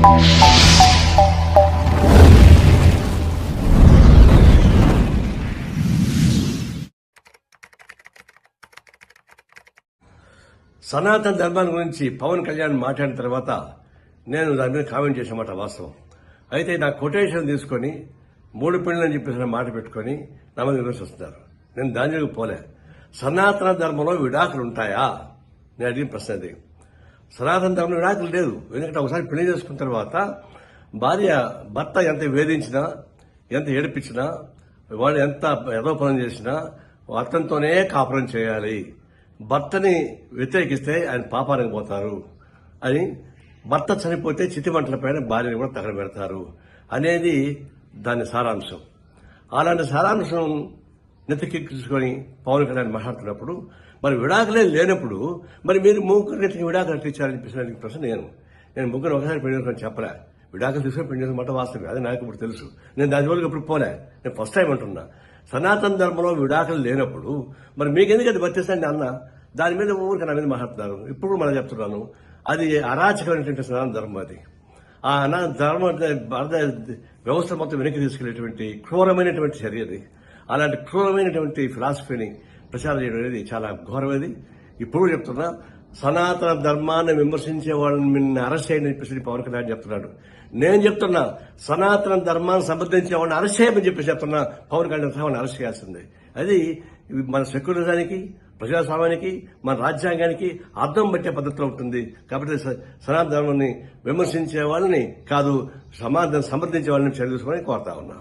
సనాతన ధర్మాన్ని గురించి పవన్ కళ్యాణ్ మాట్లాడిన తర్వాత నేను దాని మీద కామెంట్ చేసిన వాస్తవం. అయితే నా కొటేషన్ తీసుకొని మూడు పెళ్ళని అని చెప్పేసి మాట పెట్టుకొని నా మీద విమర్శిస్తున్నారు నేను దాని జోలికి పోలే. సనాతన ధర్మంలో విడాకులు ఉంటాయా? నేను అడిగిన ప్రశ్న అది. సనాతన ధర్మంలో విడాకులు లేదు. ఎందుకంటే ఒకసారి పెళ్ళి చేసుకున్న తర్వాత భార్య భర్త ఎంత వేధించినా ఎంత ఏడిపించినా వాడు ఎంత ఏదో పనం చేసినా అతనితోనే కాపురం చేయాలి. భర్తని వ్యతిరేకిస్తే ఆయన పాపానికి పోతారు అని భర్త చనిపోతే చితిమంటల పైన భార్యని కూడా తగలబెడతారు అనేది దాని సారాంశం. అలాంటి సారాంశం నెత్తికెక్కించుకొని పవన్ కళ్యాణ్ మాట్లాడుతున్నప్పుడు మరి విడాకులే లేనప్పుడు మరి మీరు ముగ్గురు నెత్తికి విడాకులు ఎట్లా ఇచ్చారని ప్రశ్న నేను. నేను ముగ్గురు ఒకసారి పెళ్ళి చేసుకొని చెప్పలే. విడాకులు తీసుకొని పెళ్ళి చేసుకుని మాట వాస్తవం అది నాకు ఇప్పుడు తెలుసు. నేను దాని జోలికి ఇప్పుడు పోలే. నేను ఫస్ట్ టైం అంటున్నా. సనాతన ధర్మంలో విడాకులు లేనప్పుడు మరి మీకు ఎందుకు అది వర్తిస్తాను అన్న? దాని మీద ఊరికి నా మీద మాట్లాడుతున్నారు. ఇప్పుడు మనం చెప్తున్నాను. అది అరాచకమైనటువంటి సనాతన ధర్మం అది. ఆ అనా ధర్మం భారత వ్యవస్థ మొత్తం వెనక్కి తీసుకెళ్ళేటువంటి క్రూరమైనటువంటి చర్య అది. అలాంటి క్రూరమైనటువంటి ఫిలాసఫీని ప్రచారం చేయడం అనేది చాలా ఘోరమైనది. ఇప్పుడు చెప్తున్నా సనాతన ధర్మాన్ని విమర్శించే వాళ్ళని నిన్ను అరెస్ట్ చేయని చెప్పేసి పవన్ కళ్యాణ్ చెప్తున్నాడు. నేను చెప్తున్నా సనాతన ధర్మాన్ని సంబంధించే వాళ్ళని అరెస్ట్ చేయమని చెప్పేసి చెప్తున్నా పవన్ కళ్యాణ్ వాళ్ళని అరెస్ట్ చేయాల్సిందే. అది మన సెక్యులరిజానికి ప్రజాస్వామ్యానికి మన రాజ్యాంగానికి అర్థం పట్టే పద్ధతిలో ఉంటుంది. కాబట్టి స- సనాతన ధర్మాన్ని విమర్శించే వాళ్ళని కాదు సమాధానం సమర్థించే వాళ్ళని చర్యలు కోరుతా ఉన్నా.